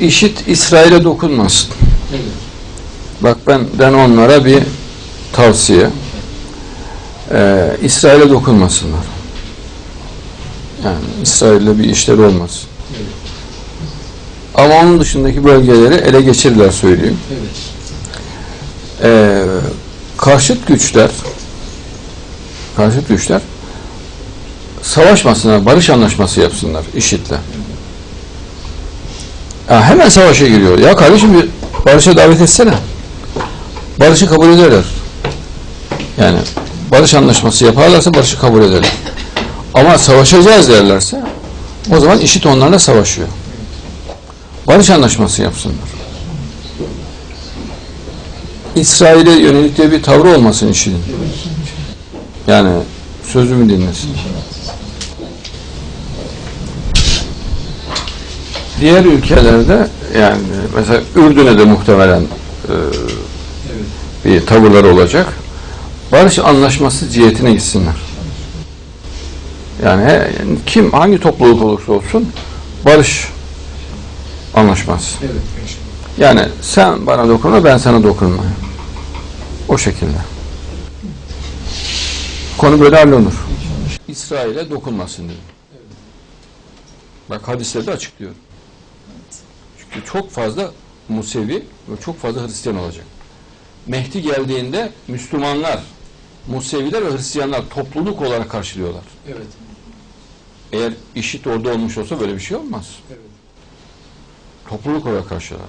İşit İsrail'e dokunmasın. Evet. Bak benden onlara bir tavsiye. Ee, İsrail'e dokunmasınlar. Yani İsrail'le bir işleri olmasın. Evet. Ama onun dışındaki bölgeleri ele geçirirler söyleyeyim. Evet. Ee, karşıt güçler karşıt güçler savaşmasınlar, barış anlaşması yapsınlar IŞİD'le. Ya hemen savaşa giriyor. Ya kardeşim bir barışa davet etsene. Barışı kabul ederler. Yani barış anlaşması yaparlarsa barışı kabul ederler. Ama savaşacağız derlerse o zaman IŞİD onlarla savaşıyor. Barış anlaşması yapsınlar. İsrail'e yönelik de bir tavrı olmasın IŞİD'in. Yani sözümü dinlesin. Diğer ülkelerde yani mesela Ürdün'e de muhtemelen e, bir tavırları olacak. Barış anlaşması cihetine gitsinler. Yani kim hangi topluluk olursa olsun barış anlaşması. Evet. Yani sen bana dokunma ben sana dokunma. O şekilde. Konu böyle hallolur. İsrail'e dokunmasın dedim. Bak hadisleri de açıklıyor. Çok fazla Musevi ve çok fazla Hristiyan olacak. Mehdi geldiğinde Müslümanlar, Museviler ve Hristiyanlar topluluk olarak karşılıyorlar. Evet. Eğer işit orada olmuş olsa böyle bir şey olmaz. Evet. Topluluk olarak karşılar.